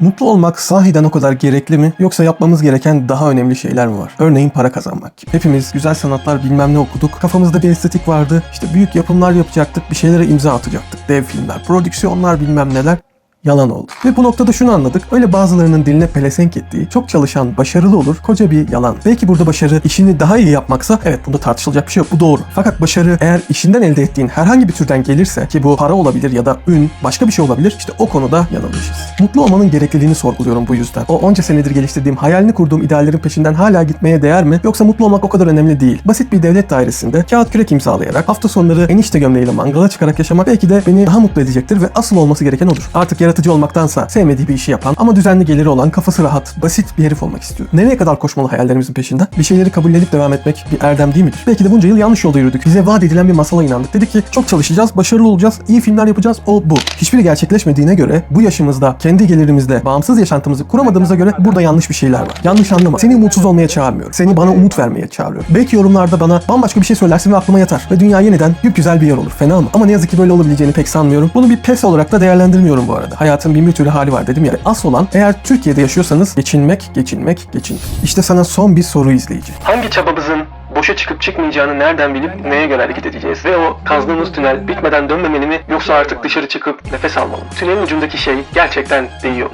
Mutlu olmak sahiden o kadar gerekli mi yoksa yapmamız gereken daha önemli şeyler mi var? Örneğin para kazanmak. Hepimiz güzel sanatlar bilmem ne okuduk. Kafamızda bir estetik vardı. İşte büyük yapımlar yapacaktık. Bir şeylere imza atacaktık. Dev filmler, prodüksiyonlar bilmem neler. Yalan oldu. Ve bu noktada şunu anladık. Öyle bazılarının diline pelesenk ettiği, çok çalışan, başarılı olur, koca bir yalan. Belki burada başarı işini daha iyi yapmaksa evet bunda tartışılacak bir şey yok. Bu doğru. Fakat başarı eğer işinden elde ettiğin herhangi bir türden gelirse ki bu para olabilir ya da ün, başka bir şey olabilir. işte o konuda yanılmışız. Mutlu olmanın gerekliliğini sorguluyorum bu yüzden. O onca senedir geliştirdiğim, hayalini kurduğum ideallerin peşinden hala gitmeye değer mi? Yoksa mutlu olmak o kadar önemli değil. Basit bir devlet dairesinde kağıt kürek imzalayarak hafta sonları enişte gömleğiyle mangala çıkarak yaşamak belki de beni daha mutlu edecektir ve asıl olması gereken odur. Artık yaratıcı olmaktansa sevmediği bir işi yapan ama düzenli geliri olan, kafası rahat, basit bir herif olmak istiyorum. Nereye kadar koşmalı hayallerimizin peşinden? Bir şeyleri kabullenip devam etmek bir erdem değil midir? Belki de bunca yıl yanlış yolda yürüdük. Bize vaat edilen bir masala inandık. Dedik ki çok çalışacağız, başarılı olacağız, iyi filmler yapacağız, o bu. Hiçbiri gerçekleşmediğine göre bu yaşımızda, kendi gelirimizde, bağımsız yaşantımızı kuramadığımıza göre burada yanlış bir şeyler var. Yanlış anlama. Seni umutsuz olmaya çağırmıyorum. Seni bana umut vermeye çağırıyorum. Belki yorumlarda bana bambaşka bir şey söylersin ve aklıma yatar. Ve dünya yeniden güzel bir yer olur. Fena mı? Ama ne yazık ki böyle olabileceğini pek sanmıyorum. Bunu bir pes olarak da değerlendirmiyorum bu arada. Hayatın bin bir türlü hali var dedim ya. Asıl olan eğer Türkiye'de yaşıyorsanız geçinmek, geçinmek, geçinmek. İşte sana son bir soru izleyici. Hangi çabamızın boşa çıkıp çıkmayacağını nereden bilip neye göre hareket edeceğiz? Ve o kazdığımız tünel bitmeden dönmemeli mi yoksa artık dışarı çıkıp nefes almalı? Tünelin ucundaki şey gerçekten değiyor?